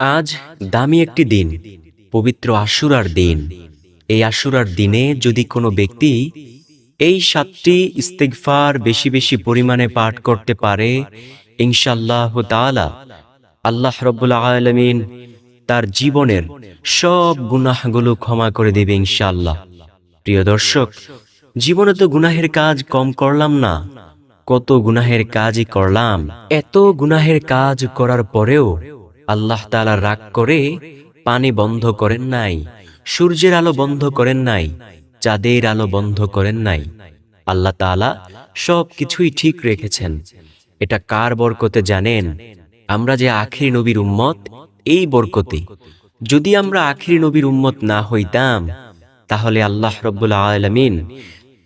আজ দামি একটি দিন, পবিত্র আশুরার দিন। এই আশুরার দিনে যদি কোনো ব্যক্তি এই সাতটি ইস্তেগফার বেশি বেশি পরিমাণে পাঠ করতে পারে ইনশাল্লাহ তাআলা আল্লাহ রব্বুল আলমিন তার জীবনের সব গুনাহগুলো ক্ষমা করে দেবে ইনশাল্লাহ প্রিয় দর্শক, জীবনে তো গুনাহের কাজ কম করলাম না, কত গুনাহের কাজই করলাম, এত গুনাহের কাজ করার পরেও আল্লাহ তাআলা রাগ করে পানি বন্ধ করেন নাই, সূর্যের আলো বন্ধ করেন নাই, চাঁদের আলো বন্ধ করেন নাই। আল্লাহ তাআলা সব কিছুই ঠিক রেখেছেন। এটা কার বরকতে জানেন? আমরা যে আখিরি নবীর উম্মত, এই বরকতে। যদি আমরা আখিরি নবীর উম্মত না হইতাম, তাহলে আল্লাহ রব্বুল আলমিন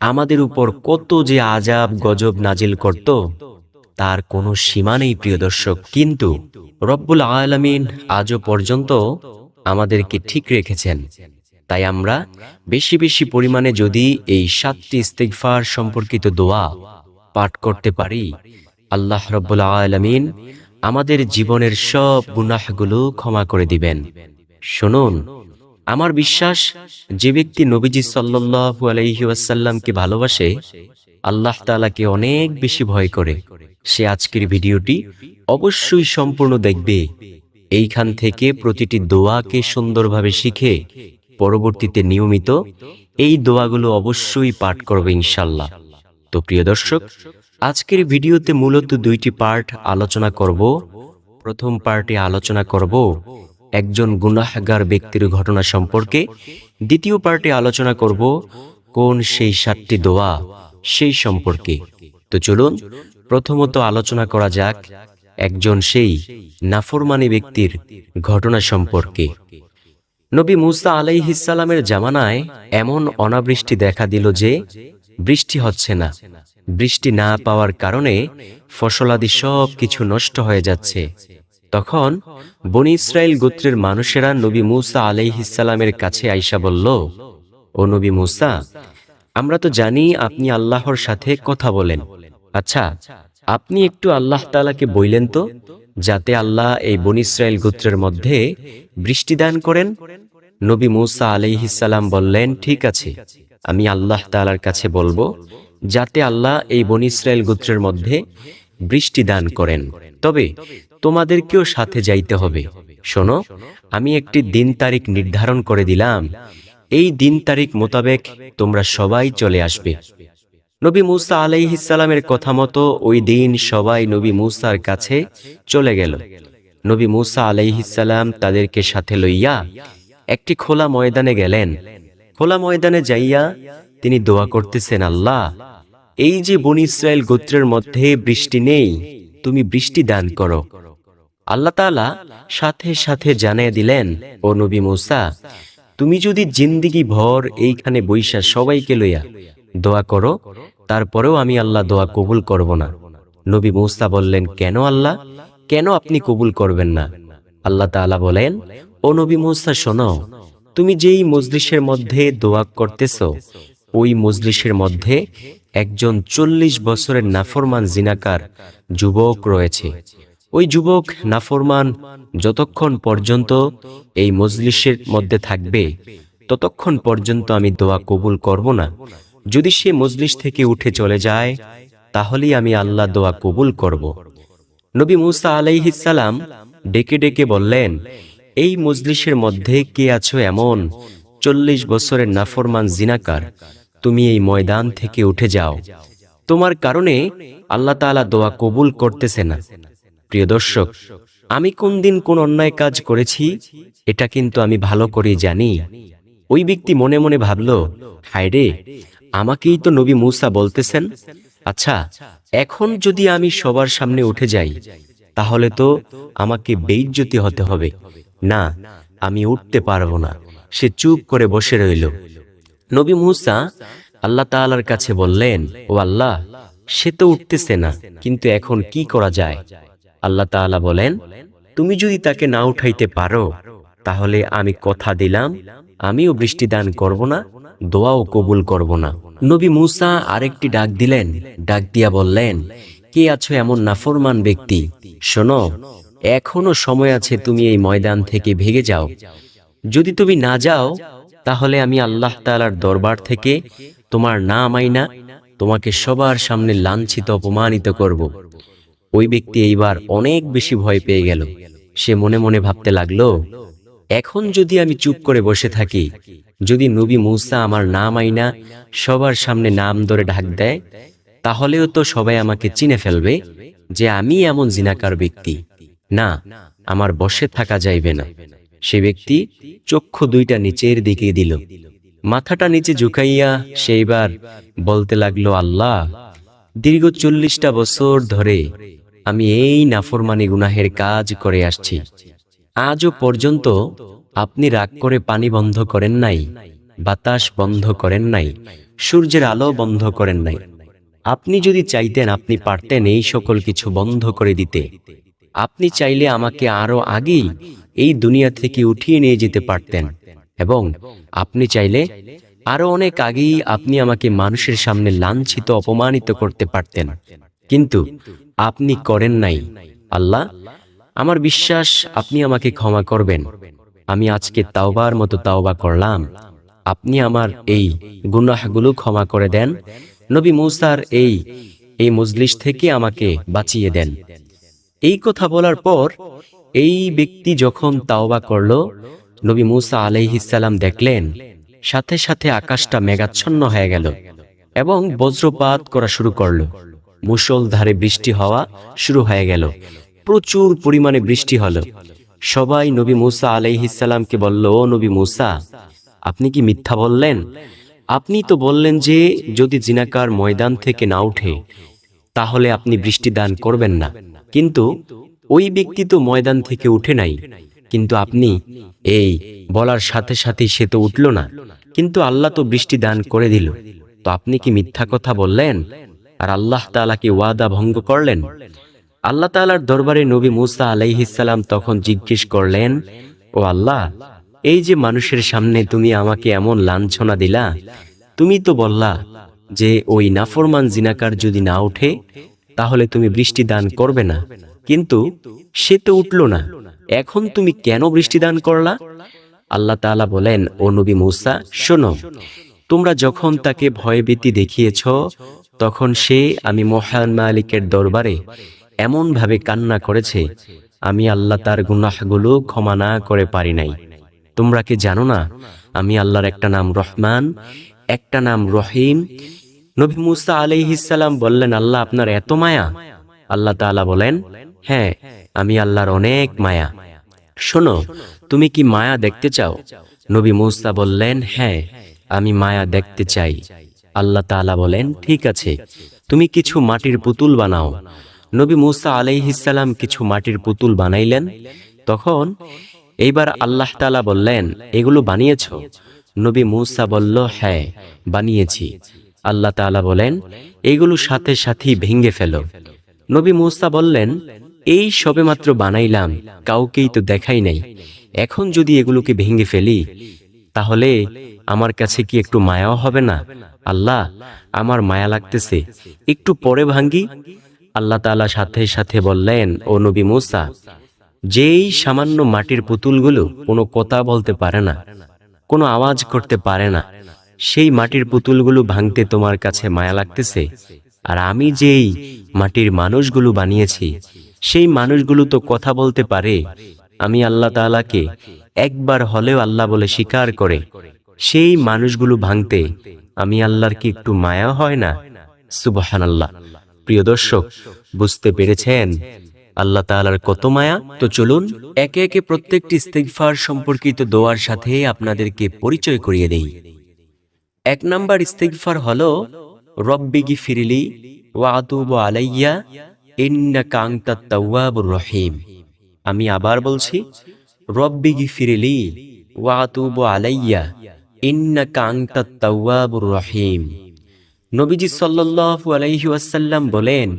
আমাদের উপর কত যে আজাব গজব নাজিল করত তার কোনো সীমা নেই, প্রিয় দর্শক। কিন্তু রব্বুল আলমিন আজও পর্যন্ত আমাদেরকে ঠিক রেখেছেন। তাই আমরা বেশি বেশি পরিমাণে যদি এই সাতটি ইস্তেগফার সম্পর্কিত দোয়া পাঠ করতে পারি, আল্লাহ রব্বুল আলমিন আমাদের জীবনের সব গুনাহগুলো ক্ষমা করে দিবেন। শুনুন, আমার বিশ্বাস, যে ব্যক্তি নবীজি সাল্লাল্লাহু আলাইহি ওয়াসাল্লামকে ভালোবাসে আল্লাহ তাআলাকে অনেক বেশি ভয় করে। সে আজকের ভিডিওটি অবশ্যই সম্পূর্ণ দেখবে। এইখান থেকে প্রতিটি দোয়াকে সুন্দরভাবে শিখে পরবর্তীতে নিয়মিত এই দোয়াগুলো অবশ্যই পাঠ করবে ইনশাল্লাহ তো প্রিয় দর্শক, আজকের ভিডিওতে মূলত দুইটি পার্ট আলোচনা করব। প্রথম পার্টে আলোচনা করব একজন গুনাহগার ব্যক্তির ঘটনা সম্পর্কে। দ্বিতীয় পার্টে আলোচনা করব কোন সেই সাতটি দোয়া সেই সম্পর্কে। তো চলুন, প্রথমত আলোচনা করা যাক একজন সেই নাফরমানি ব্যক্তির ঘটনা সম্পর্কে। নবী মুসা আলাইহিসালামের জামানায় এমন অনাবৃষ্টি দেখা দিল যে, বৃষ্টি হচ্ছে না। বৃষ্টি না পাওয়ার কারণে ফসলাদি সব কিছু নষ্ট হয়ে যাচ্ছে। তখন বনি ইসরায়েল গোত্রের মানুষেরা নবী মুসা আলাইহিসালামের কাছে আইসা বলল, ও নবী মুসা আমরা তো জানি আপনি আল্লাহর সাথে কথা বলেন। আচ্ছা আপনি একটু আল্লাহ তালাকে বইলেন তো, যাতে আল্লাহ এই বনি ইসরায়েল গোত্রের মধ্যে বৃষ্টি দান করেন। নবী মুসা আলাইহিসাল্লাম বললেন, ঠিক আছে, আমি আল্লাহ তালার কাছে বলব, যাতে আল্লাহ এই বনি ইসরায়েল গোত্রের মধ্যে বৃষ্টি দান করেন। তবে তোমাদেরকেও সাথে যাইতে হবে। শোনো, আমি একটি দিন তারিখ নির্ধারণ করে দিলাম এই দিন তারিখ মোতাবেক তোমরা সবাই চলে আসবে। নবী মুসা আলাইহিসালামের কথা মতো ওই দিন সবাই নবী মুসার কাছে চলে গেল। নবী মুসা আলাইহিসালাম তাদেরকে সাথে লইয়া একটি খোলা ময়দানে গেলেন। খোলা ময়দানে যাইয়া তিনি দোয়া করতেছেন, আল্লাহ, এই যে বন ইসরায়েল গোত্রের মধ্যে বৃষ্টি নেই, তুমি বৃষ্টি দান করো। আল্লাহ তাআলা সাথে সাথে জানিয়ে দিলেন, ও নবী মুসা তুমি যদি জিন্দিগি ভর এইখানে বৈশা সবাইকে লইয়া দোয়া করো, তারপরেও আমি আল্লাহ দোয়া কবুল করব না। নবী মুসা বললেন, কেন আল্লাহ? কেন আপনি কবুল করবেন না? আল্লাহ তাআলা বলেন, ও নবী মুসা, শোনো, তুমি যেই মজলিসের মধ্যে দোয়া করতেছ, ওই মজলিসের মধ্যে একজন চল্লিশ বছরের নাফরমান জিনাকার যুবক রয়েছে। ওই যুবক নাফরমান যতক্ষণ পর্যন্ত এই মজলিসের মধ্যে থাকবে, ততক্ষণ পর্যন্ত আমি দোয়া কবুল করব না। যদি সে মজলিস থেকে উঠে চলে যায়, তাহলেই আমি আল্লাহ দোয়া কবুল করব। নবী মুসা আলাইহিসালাম ডেকে ডেকে বললেন, এই মজলিসের মধ্যে কে আছো এমন? চল্লিশ বছরের নাফরমান জিনাকার, তুমি এই ময়দান থেকে উঠে যাও। তোমার কারণে আল্লাহ তাআলা দোয়া কবুল করতেছে না। প্রিয় দর্শক, আমি কোন দিন কোন অন্যায় কাজ করেছি, এটা কিন্তু আমি ভালো করে জানি। ওই ব্যক্তি মনে মনে ভাবল, হায় রে, আমাকেই তো নবী মুসা বলতেছেন। আচ্ছা এখন যদি আমি সবার সামনে উঠে যাই, তাহলে তো আমাকে বেইজ্জতি হতে হবে। না, আমি উঠতে পারব না। সে চুপ করে বসে রইল। নবী মুসা আল্লাহ তাআলার কাছে বললেন, ও আল্লাহ, সে তো উঠতেছে না, কিন্তু এখন কি করা যায়? আল্লাহ তাআলা বলেন, তুমি যদি তাকে না উঠাইতে পারো, তাহলে আমি কথা দিলাম, আমিও বৃষ্টি দান করব না, দোয়াও কবুল করব না। নবী মুসা আরেকটি ডাক দিলেন, ডাক দিয়া বললেন, কে আছো এমন নাফরমান ব্যক্তি? শোনো, এখনও সময় আছে তুমি এই ময়দান থেকে ভেগে যাও। যদি তুমি না যাও, তাহলে আমি আল্লাহ তালার দরবার থেকে তোমার নাম আইনা, তোমাকে সবার সামনে লাঞ্ছিত, অপমানিত করব। ওই ব্যক্তি এইবার অনেক বেশি ভয় পেয়ে গেল। সে মনে মনে ভাবতে লাগল, এখন যদি আমি চুপ করে বসে থাকি, যদি নবী মূসা আমার নাম আইনা, সবার সামনে নাম ধরে ঢাক দেয়, তাহলেও তো সবাই আমাকে চিনে ফেলবে যে আমি এমন জিনাকার ব্যক্তি। না, আমার বসে থাকা যাইবে না। সে ব্যক্তি চক্ষু দুইটা নিচের দিকে দিল। মাথাটা নিচে ঝুঁকাইয়া সেইবার বলতে লাগল, আল্লাহ, দীর্ঘ চল্লিশটা বছর ধরে আমি এই নাফরমানি গুনাহের কাজ করে আসছি। আজও পর্যন্ত আপনি রাগ করে পানি বন্ধ করেন নাই, বাতাস বন্ধ করেন নাই, সূর্যের আলো বন্ধ করেন নাই। আপনি যদি চাইতেন আপনি পারতেন এই সকল কিছু বন্ধ করে দিতে। আপনি চাইলে আমাকে আরও আগেই এই দুনিয়া থেকে উঠিয়ে নিয়ে যেতে পারতেন এবং আপনি চাইলে আরও অনেক আগেই আপনি আমাকে মানুষের সামনে লাঞ্ছিত, অপমানিত করতে পারতেন। কিন্তু আপনি করেন নাই। আল্লাহ, আমার বিশ্বাস, আপনি আমাকে ক্ষমা করবেন। আমি আজকে তাওবার মতো তাওবা করলাম। আপনি আমার এই গুনাহগুলো ক্ষমা করে দেন। নবী মূসার এই এই মজলিস থেকে আমাকে বাঁচিয়ে দেন। এই কথা বলার পর, এই ব্যক্তি যখন তাওবা করল, নবী মুসা আলাইহিসাল্লাম দেখলেন, সাথে সাথে আকাশটা মেঘাচ্ছন্ন হয়ে গেল এবং বজ্রপাত করা শুরু করল। মুষলধারে বৃষ্টি হওয়া শুরু হয়ে গেল। প্রচুর পরিমাণে বৃষ্টি হলো। সবাই নবী মুসা আলাইহিসাল্লামকে বলল, ও নবী মুসা, আপনি কি মিথ্যা বললেন? আপনি তো বললেন যে, যদি জিনাকার ময়দান থেকে না উঠে, তাহলে আপনি বৃষ্টি দান করবেন না। কিন্তু ওই ব্যক্তি তো ময়দান থেকে উঠে নাই। কিন্তু আপনি, এই বলার সাথে সাথে সে তো উঠল না। কিন্তু আল্লাহ তো বৃষ্টি দান করে দিল। তো আপনি কি মিথ্যা কথা বললেন? আর আল্লাহ তাআলা কি ওয়াদা ভঙ্গ করলেন? আল্লাহ তাআলার দরবারে নবী মুসা আলাইহিসাল্লাম তখন জিজ্ঞেস করলেন, ও আল্লাহ, এই যে মানুষের সামনে তুমি আমাকে এমন লাঞ্ছনা দিলা, তুমি তো বললা যে ওই নাফরমান জিনাকার যদি না ওঠে, তাহলে তুমি বৃষ্টি দান করবে না। কিন্তু সে তো উঠল না, এখন তুমি কেন বৃষ্টি দান করলা? আল্লাহ তাআলা বলেন, ও নবী মুসা, শোনো, তোমরা যখন তাকে ভয়ভীতি দেখিয়েছ তখন সে আমি মহান মালিকের দরবারে এমনভাবে কান্না করেছে, আমি আল্লাহ তার গুনাহগুলো ক্ষমা না করে পারি নাই। তোমরা কি জানো না, আমি আল্লাহর একটা নাম রহমান, একটা নাম রহিম। নবী মুসা আলাইহিসাল্লাম বললেন, আল্লাহ আপনার এত মায়া? আল্লাহ তাআলা বলেন হ্যাঁ আমি আল্লাহর অনেক মায়া। শোনো, তুমি কি মায়া দেখতে চাও? নবী মুসা বললেন হ্যাঁ আমি মায়া দেখতে চাই। আল্লাহ তাআলা বলেন, ঠিক আছে, তুমি কিছু মাটির পুতুল বানাও। নবী মুসা আলাইহিসাল্লাম কিছু মাটির পুতুল বানাইলেন। তখন এইবার আল্লাহ তাআলা বললেন, এগুলো বানিয়েছ? নবী মুসা বলল হ্যাঁ বানিয়েছি। আল্লাহ তাআলা বলেন, এগুলো সাথে সাথেই ভেঙে ফেলো। নবী মুসা বললেন, এই সবেমাত্র বানাইলাম, কাউকেই তো দেখাই নাই। এখন যদি এগুলোকে ভেঙে ফেলি তাহলে আমার কাছে কি একটু মায়াও হবে না? আল্লাহ, আমার মায়া লাগতেছে। একটু পরে ভাঙ্গি। আল্লাহ তাআলা সাথে সাথে বললেন, ও নবী মুসা, যেই সামান্য মাটির পুতুলগুলো কোনো কথা বলতে পারে না, কোনো আওয়াজ করতে পারে না, সেই মাটির পুতুলগুলো ভাঙতে তোমার কাছে মায়া লাগতেছে। আর আমি যেই মাটির মানুষগুলো বানিয়েছি, সেই মানুষগুলো তো কথা বলতে পারে। আমি আল্লাহ তাআলাকে একবার হলেও আল্লাহ বলে স্বীকার করে, সেই মানুষগুলো ভাঙতে আমি আল্লাহর কি একটু মায়া হয় না? সুবহান আল্লাহ প্রিয় দর্শক, বুঝতে পেরেছেন আল্লাহ তাআলার কত মায়া? তো চলুন একে একে প্রত্যেকটি ইস্তেগফার সম্পর্কিত দোয়ার সাথে আপনাদেরকে পরিচয় করিয়ে দেই। এক নাম্বার ইস্তেগফার হলো রব্বিগি ফিরিলি ওয়া আতুবু আলাইয়া ইন্নাকা কাংতা তাওয়াবুর রহিম। আমি আবার বলছি রব্বিগি ফিরিলি ওয়া আতুবু আলাইয়া, ইন্নাকা আনতাত তাওয়াবুর রহিম। নবীজি সাল্লাল্লাহু আলাইহি বলেন,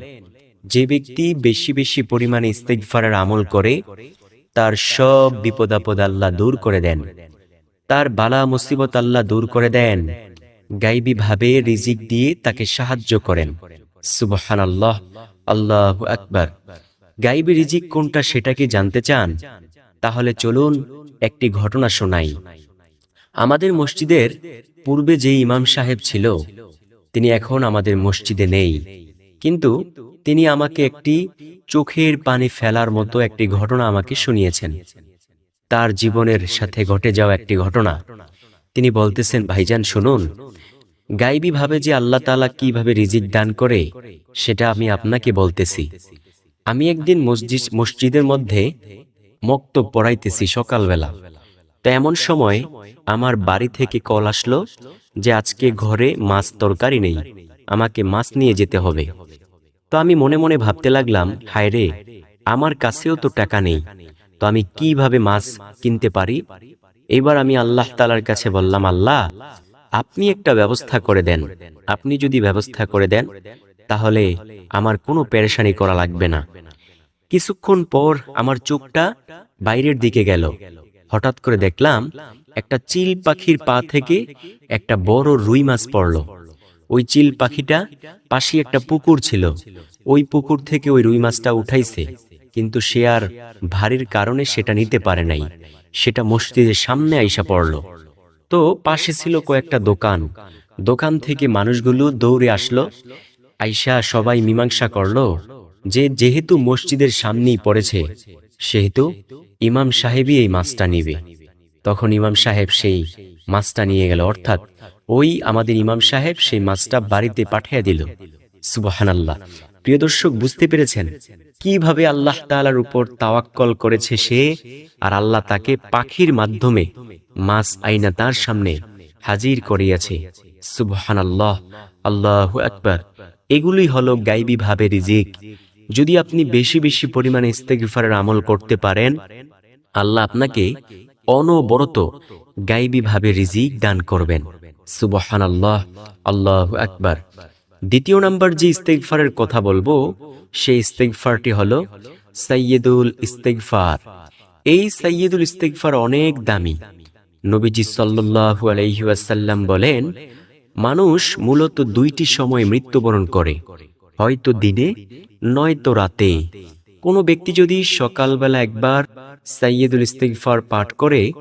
যে ব্যক্তি বেশি বেশি পরিমাণে ইস্তেগফারের আমল করে, তার সব বিপদ আপদ আল্লাহ দূর করে দেন। তার বালা মুসিবত আল্লাহ দূর করে দেন। গাইবি ভাবে রিজিক দিয়ে তাকে সাহায্য করেন। সুবহান আল্লাহ আল্লাহ আকবার। গাইবি রিজিক কোনটা সেটা কি জানতে চান? তাহলে চলুন একটি ঘটনা শোনাই। আমাদের মসজিদের পূর্বে যে ইমাম সাহেব ছিল, তিনি এখন আমাদের মসজিদে নেই। কিন্তু তিনি আমাকে একটি চোখের পানি ফেলার মতো একটি ঘটনা আমাকে শুনিয়েছেন। তার জীবনের সাথে ঘটে যাওয়া একটি ঘটনা। তিনি বলতেছেন, ভাইজান, শুনুন গাইবি ভাবে যে আল্লাহ তাআলা কীভাবে রিজিক দান করে, সেটা আমি আপনাকে বলতেছি। আমি একদিন মসজিদ, মসজিদের মধ্যে মক্তব পড়াইতেছি সকালবেলা। তো এমন সময় আমার বাড়ি থেকে কল আসলো যে আজকে ঘরে মাছ তরকারি নেই, আমাকে মাছ নিয়ে যেতে হবে। তো আমি মনে মনে ভাবতে লাগলাম, হায় রে, আমার কাছেও তো টাকা নেই, তো আমি কীভাবে মাছ কিনতে পারি? এবার আমি আল্লাহ তালার কাছে বললাম, আল্লাহ, আপনি একটা ব্যবস্থা করে দেন। আপনি যদি ব্যবস্থা করে দেন, তাহলে আমার কোনো পেরেশানি করা লাগবে না। কিছুক্ষণ পর আমার চোখটা বাইরের দিকে গেল। হঠাৎ করে দেখলাম একটা চিল পাখির পা থেকে একটা বড় রুই মাছ পড়ল। ওই চিল পাখিটা পাশে একটা পুকুর ছিল। ওই পুকুর থেকে ওই রুই মাছটা উঠাইছে, কিন্তু সে আর ভারীর কারণে সেটা নিতে পারে নাই। সেটা মসজিদের সামনে আইসা পড়ল। তো পাশে ছিল কয়েকটা দোকান। দোকান থেকে মানুষগুলো দৌড়ে আসলো। আইসা সবাই মীমাংসা করল। যে যেহেতু মসজিদের সামনেই পড়েছে, সেহেতু ইমাম সাহেবই এই মাছটা নিবে। তখন ইমাম সাহেব সেই মাছটা নিয়ে গেল, অর্থাৎ ওই আমাদের ইমাম সাহেব সেই মাছটা বাড়িতে পাঠিয়ে দিল। সুবাহান আল্লাহ প্রিয় দর্শক, বুঝতে পেরেছেন কীভাবে আল্লাহ তাআলার উপর তাওয়াক্কল করেছে সে? আর আল্লাহ তাকে পাখির মাধ্যমে মাছ আইনা তার সামনে হাজির করিয়াছে। সুবহান আল্লাহ আল্লাহ আকবার। এগুলি হলো গাইবি ভাবে রিজিক। যদি আপনি বেশি বেশি পরিমাণে ইস্তেগফারের আমল করতে পারেন, আল্লাহ আপনাকে অনবরত গাইবি ভাবে রিজিক দান করবেন। সুবহান আল্লাহ আল্লাহ আকবার। দ্বিতীয় নাম্বার যে ইস্তেগফারের কথা বলব, সেই ইস্তেগফারটি হল সাইয়্যিদুল ইস্তেগফার। এই সাইয়্যিদুল ইস্তেগফার অনেক দামি। নবীজি সাল্লাল্লাহু আলাইহি ওয়াসাল্লাম বলেন, মানুষ মূলত দুইটি সময় মৃত্যুবরণ করে। হয়তো দিনে নয়তো রাতে। কোনো ব্যক্তি যদি সকালবেলা একবার সাইয়্যিদুল ইস্তেগফার পাঠ করে,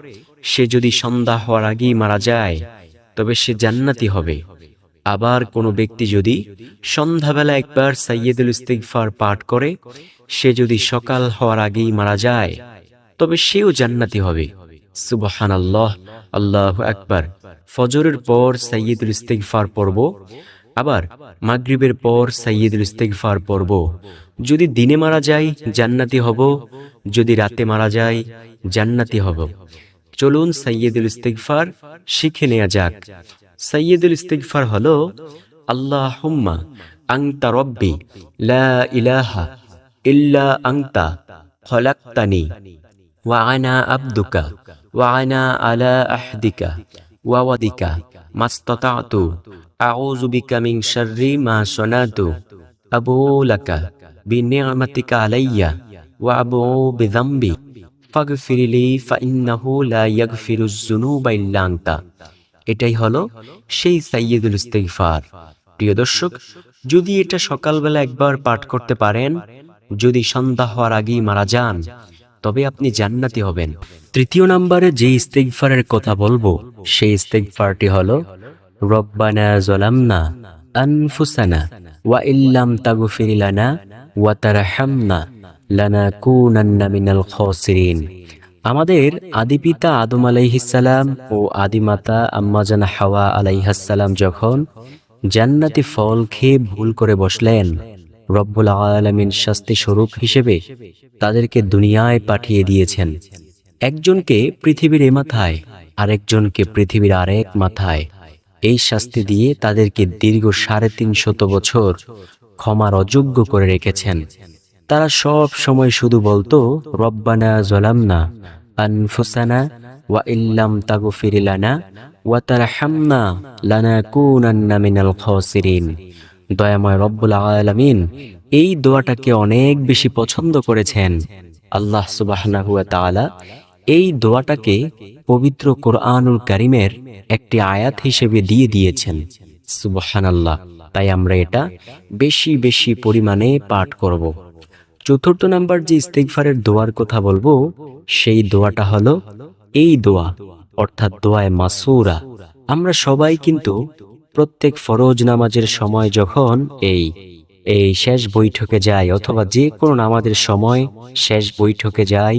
সে যদি সন্ধ্যা হওয়ার আগেই মারা যায়, তবে সে জান্নাতি হবে। আবার কোনো ব্যক্তি যদি সন্ধ্যাবেলা একবার সাইয়্যিদুল ইস্তেগফার পাঠ করে, সে যদি সকাল হওয়ার আগেই মারা যায়, তবে সেও জান্নাতি হবে। সুবহান আল্লাহ আল্লাহ আকবার। ফজরের পর সাইয়্যিদুল ইস্তেগফার পড়ব আবার মাগরিবের পর সাইয়্যিদুল ইস্তেগফার পর্ব যদি দিনে মারা যায় জান্নাতি হব। যদি রাতে মারা যায় জান্নাতি হব। চলুন সাইয়্যিদুল ইস্তেগফার শিখে নেওয়া যাক। সাইয়্যিদুল ইস্তেগফার হলো, আল্লাহুম্মা আংতা রব্বি লা ইলাহা ইল্লা আংতা খলাকতানি ওয়া আনা আবদুকা ওয়া আনা আলা আহদিকা ওয়া ওয়াদিকা মাস্তাতাতু এটাই হলো সেই সাইয়্যিদুল ইস্তেগফার। প্রিয় দর্শক, যদি এটা সকালবেলা একবার পাঠ করতে পারেন, যদি সন্ধ্যা হওয়ার আগেই মারা যান, তবে আপনি জান্নাতি হবেন। তৃতীয় নম্বরে যে ইস্তেগফারের কথা বলব, সেই ইস্তেগফারটি হলো রব্বানা জলামনা আনফুসানা ওয়া ইল্লাম তাগফির লানা ওয়া তারহামনা লানাকুনান্না মিনাল খাসিরিন। আমাদের আদিপিতা আদম আলাইহিসাল্লাম ও আদিমাতা আম্মাজান হাওয়া আলাইহাসাল্লাম যখন জান্নাতি ফল খেয়ে ভুল করে বসলেন, রব্বুল আলামিন শাস্তি স্বরূপ হিসেবে তাদেরকে দুনিয়ায় পাঠিয়ে দিয়েছেন। একজনকে পৃথিবীর এ মাথায়, আরেকজনকে পৃথিবীর আরেক মাথায়। এই শাস্তি দিয়ে তাদেরকে দীর্ঘ সাড়ে তিন শত বছর ক্ষমার অযোগ্য করে রেখেছেন। তারা সব সময় শুধু বলতো, রব্বানা জলামনা আনফুসানা ওয়া ইল্লাম তাগফির লানা ওয়া তারহামনা লানাকুনান্না মিনাল খাসিরিন। দয়াময় রব্বুল আলামিন এই দোয়াটাকে অনেক বেশি পছন্দ করেছেন। আল্লাহ তাআলা এই দোয়াটাকে পবিত্র কোরআনুল কারিমের একটি আয়াত হিসেবে দিয়ে দিয়েছেন। সুবহানাল্লাহ, তাই আমরা এটা বেশি বেশি পরিমাণে পাঠ করব। চতুর্থ নাম্বার যে ইস্তেগফারের দোয়ার কথা বলব, সেই দোয়াটা হলো এই দোয়া, অর্থাৎ দোয়ায় মাসুরা। আমরা সবাই কিন্তু প্রত্যেক ফরজ নামাজের সময় যখন এই এই শেষ বৈঠকে যাই অথবা যে কোনো নামাজের সময় শেষ বৈঠকে যাই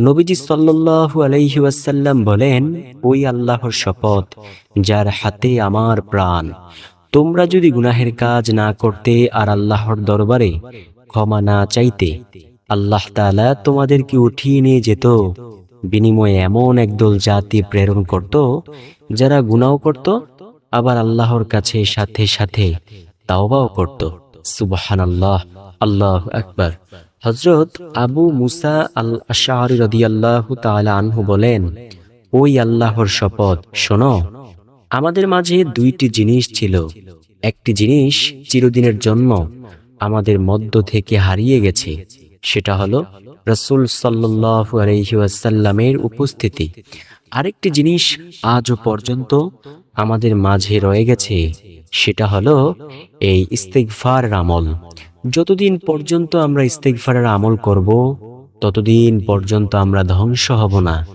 নবীজি সাল্লাল্লাহু আলাইহি ওয়াসাল্লাম বলেন, ওই আল্লাহর শপথ, যার হাতে আমার প্রাণ। তোমরা যদি গুনাহের কাজ না করতে আর আল্লাহর দরবারে ক্ষমা না চাইতে, আল্লাহ তাআলা তোমাদেরকে উঠিয়ে নিয়ে যেত। বিনিময়ে এমন একদল জাতি প্রেরণ করত, যারা গুনাও করত, আবার আল্লাহর কাছে সাথে সাথে তাওবাও করত। সুবহানাল্লাহ আল্লাহ আল্লাহ আকবার। হজরত আবু মুসা আল আশারি আনহু বলেন, ওই আল্লাহর শপথ, শোনো, আমাদের মাঝে দুইটি জিনিস ছিল। একটি জিনিস চিরদিনের জন্য আমাদের মধ্য থেকে হারিয়ে গেছে, সেটা হলো রসুল ওয়াসাল্লামের উপস্থিতি। আরেকটি জিনিস আজও পর্যন্ত আমাদের মাঝে রয়ে গেছে, সেটা হলো এই ইস্তেগফার আমল। যতদিন পর্যন্ত আমরা ইস্তেগফারের আমল করব, ততদিন পর্যন্ত আমরা ধ্বংস হব না।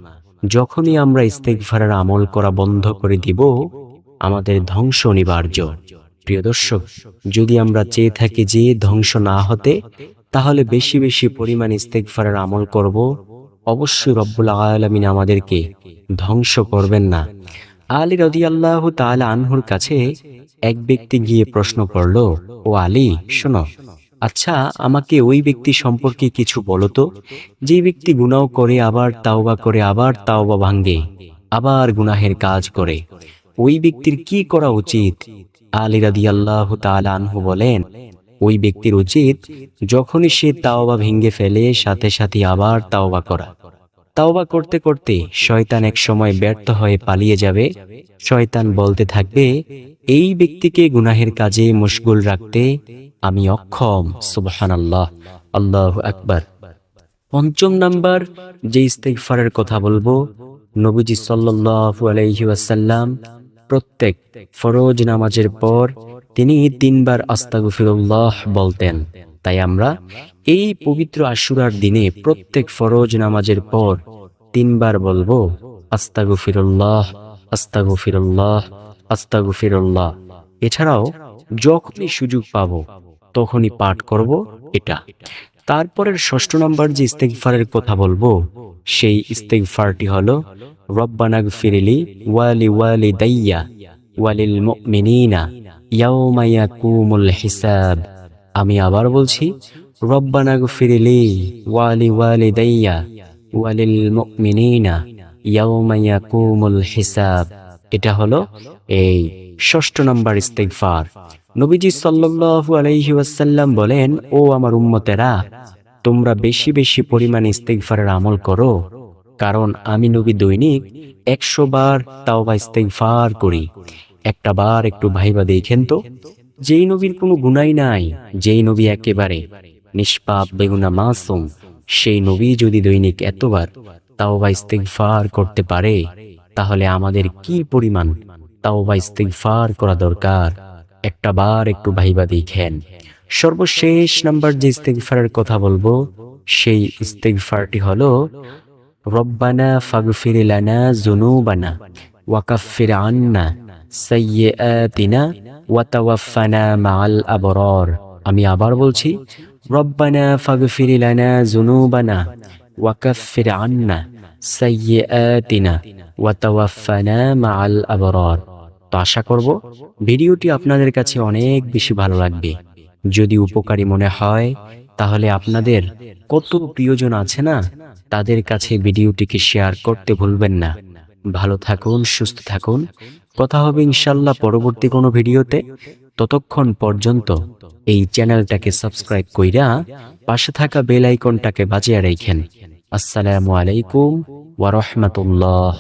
যখনই আমরা ইস্তেগফারের আমল করা বন্ধ করে দিব, আমাদের ধ্বংস অনিবার্য। প্রিয় দর্শক, যদি আমরা চেয়ে থাকি যে ধ্বংস না হতে, তাহলে বেশি বেশি পরিমাণ ইস্তেগফারের আমল করব। অবশ্যই রব্বুল আলামিন আমাদেরকে ধ্বংস করবেন না। আলী রদিয়াল্লাহু তাআলা আনহুর কাছে এক ব্যক্তি গিয়ে প্রশ্ন করল, ও আলী, শোনো। আচ্ছা আমাকে ওই ব্যক্তি সম্পর্কে কিছু বলো তো। যে ব্যক্তি গুনাহ করে, আবার তাওবা করে, আবার তাওবা ভাঙ্গে, আবার গুনাহের কাজ করে। ওই ব্যক্তির কি করা উচিত? আলী রাদিয়াল্লাহু তাআলা আনহু বলেন, ওই ব্যক্তির উচিত যখনই সে তাওবা ভেঙ্গে ফেলে, সাথে সাথে আবার তাওবা করা। তাওবা করতে করতে শয়তান এক সময় ব্যর্থ হয়ে পালিয়ে যাবে। শয়তান বলতে থাকবে এই ব্যক্তিকে গুনাহের কাজে মশগুল রাখতে আমি অক্ষম, সুবহানাল্লাহ। আল্লাহু আকবার। পঞ্চম নাম্বার, যে ইস্তেগফারের কথা বলব, নবীজি সাল্লাল্লাহু আলাইহি ওয়াসাল্লাম প্রত্যেক ফরজ নামাজের পর তিনি তিনবার আস্তাগফিরুল্লাহ বলতেন। তাই আমরা এই পবিত্র আশুরার দিনে প্রত্যেক ফরজ নামাজের পর তিনবার বলব, আস্তাগফিরুল্লাহ আস্তাগফিরুল্লাহ। আস্তাগফিরুল্লাহ। এছাড়াও যখনই সুযোগ পাব, তখনই পাঠ করব এটা। তারপরের ষষ্ঠ নম্বর যে ইস্তেগফারের কথা বলব, সেই ইস্তেগফারটি হলো রব্বানাগ ফিরিলি ওয়ালি ওয়ালি দাইয়া ওয়ালিল মুমিনিনা ইয়াউমা ইয়াকুমুল হিসাব। আমি আবার বলছি রব্বানাগ ফিরিলি ওয়ালি ওয়ালি দাইয়া ওয়ালিল মুমিনিনা ইয়াউমা ইয়াকুমুল হিসাব। এটা হলো এই ষষ্ঠ নম্বর ইস্তেগফার। নবীজি আলাইহি ওয়াসাল্লাম বলেন, ও আমার উম্মতেরা, তোমরা বেশি বেশি পরিমাণে ইস্তেগফারের আমল করো, কারণ আমি নবী দৈনিক একশো বার তাও বা ইস্তেগফার করি। একটা বার একটু ভাইবা দেখেন তো, যেই নবীর কোনো গুণাই নাই, যেই নবী একেবারে নিষ্পাপ, বেগুনা মাসুম, সেই নবী যদি দৈনিক এতবার তাও বা ইস্তেগফার করতে পারে, তাহলে আমাদের কি পরিমাণ তাও বা ইস্তেগফার করা দরকার। একটা বার একটু ভাইবা দেখেন। সর্বশেষ নাম্বার যে ইস্তেগফারের কথা বলব, সেই ইস্তেগফারটি হলো, রব্বানা ফাগফির লানা যুনুবানা ওয়াকাফির আন্না সাইয়্যাতিনা ওয়া তাওয়াফানা মাআল আবরার। আমি আবার বলছি, রব্বানা ফাগফির লানা যুনুবানা ওয়াকাফির আন্না সাইয়্যাতিনা ওয়া তাওয়াফানা মাআল আবরার। তো আশা করব ভিডিওটি আপনাদের কাছে অনেক বেশি ভালো লাগবে। যদি উপকারী মনে হয়, তাহলে আপনাদের কত প্রিয়জন আছে না, তাদের কাছে ভিডিওটিকে শেয়ার করতে ভুলবেন না। ভালো থাকুন, সুস্থ থাকুন। কথা হবে ইনশাল্লাহ পরবর্তী কোনো ভিডিওতে। ততক্ষণ পর্যন্ত এই চ্যানেলটাকে সাবস্ক্রাইব কইরা পাশে থাকা বেল আইকনটাকে বাজিয়ে রাখেন আসসালামু আলাইকুম ওয়া রাহমাতুল্লাহ।